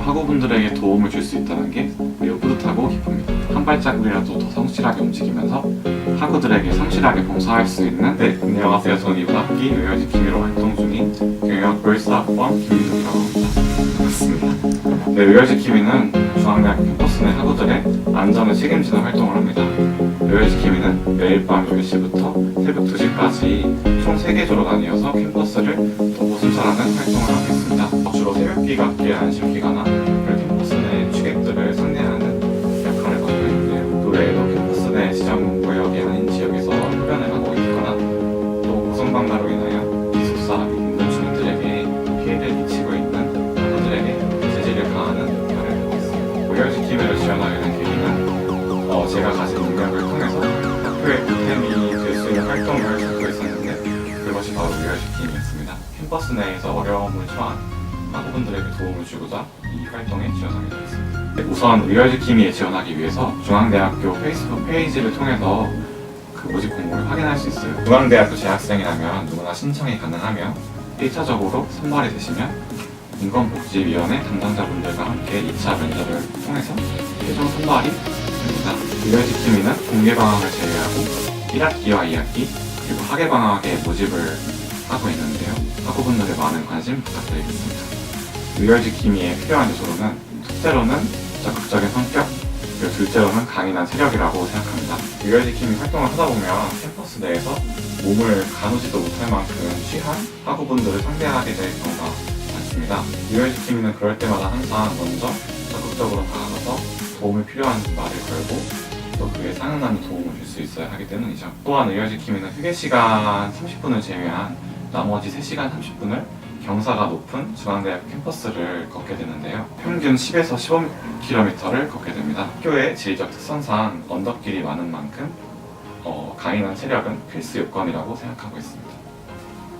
학우분들에게 도움을 줄 수 있다는 게 매우 뿌듯하고 기쁩니다. 한 발자국이라도 더 성실하게 움직이면서 학우들에게 성실하게 봉사할 수 있는 네, 안녕하세요. 저는 이번 학기 의열지킴이로 활동 중인 경영 별사학번 김민욱이라고 합니다. 반갑습니다. 네, 의열지킴이는 중앙대학 캠퍼스 내 학우들의 안전을 책임지는 활동을 합니다. 의열지킴이는 매일 밤 10시부터 새벽 2시까지 총 3개 조로 나뉘어서 캠퍼스를 도보 순찰하는 활동을 하고 있습니다. 주로 새벽기갑길 안심 의열지킴이었습니다. 캠퍼스 내에서 어려움을 처한 학우분들에게 도움을 주고자 이 활동에 지원하게 되었습니다. 네, 우선 의열지킴이에 지원하기 위해서 중앙대학교 페이스북 페이지를 통해서 그 모집 공고를 확인할 수 있어요. 중앙대학교 재학생이라면 누구나 신청이 가능하며 1차적으로 선발이 되시면 인권복지위원회 담당자분들과 함께 2차 면접을 통해서 최종 선발이 됩니다. 의열지킴이는 공개방학을 제외하고 1학기와 2학기 그리고 학예방학에 모집을 하고 있는데요. 학우분들의 많은 관심 부탁드리겠습니다. 의열지킴이에 필요한 요소로는 첫째로는 적극적인 성격, 그리고 둘째로는 강인한 체력이라고 생각합니다. 의열지킴이 활동을 하다 보면 캠퍼스 내에서 몸을 가누지도 못할 만큼 취한 학우분들을 상대하게 될 경우가 많습니다. 의열지킴이는 그럴 때마다 항상 먼저 적극적으로 다가가서 도움이 필요한 말을 걸고 또 그에 상응하는 도움을 줄 수 있어야 하기 때문이죠. 또한 의열지킴이는 휴게 시간 30분을 제외한 나머지 3시간 30분을 경사가 높은 중앙대학 캠퍼스를 걷게 되는데요. 평균 10에서 15km를 걷게 됩니다. 학교의 지리적 특성상 언덕길이 많은 만큼 어, 강인한 체력은 필수 요건이라고 생각하고 있습니다.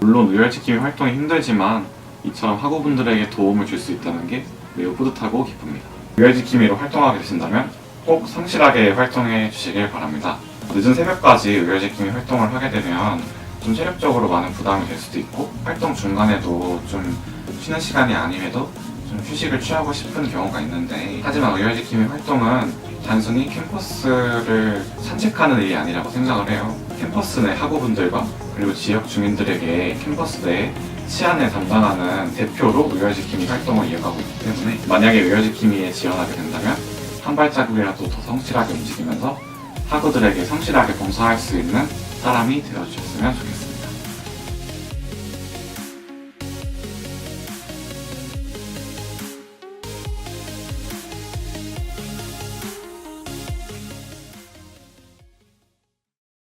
물론 의열지킴이 활동이 힘들지만 이처럼 학우분들에게 도움을 줄 수 있다는 게 매우 뿌듯하고 기쁩니다. 의열지킴이로 활동하게 되신다면 꼭 성실하게 활동해 주시길 바랍니다. 늦은 새벽까지 의열지킴이 활동을 하게 되면 좀 체력적으로 많은 부담이 될 수도 있고 활동 중간에도 좀 쉬는 시간이 아님에도 좀 휴식을 취하고 싶은 경우가 있는데 하지만 의열지킴이 활동은 단순히 캠퍼스를 산책하는 일이 아니라고 생각을 해요. 캠퍼스 내 학우분들과 그리고 지역 주민들에게 캠퍼스 내에 치안을 담당하는 대표로 의열지킴이 활동을 이어가고 있기 때문에 만약에 의열지킴이에 지원하게 된다면 한 발자국이라도 더 성실하게 움직이면서 학우들에게 성실하게 봉사할 수 있는 사람이 되어주셨으면 좋겠습니다.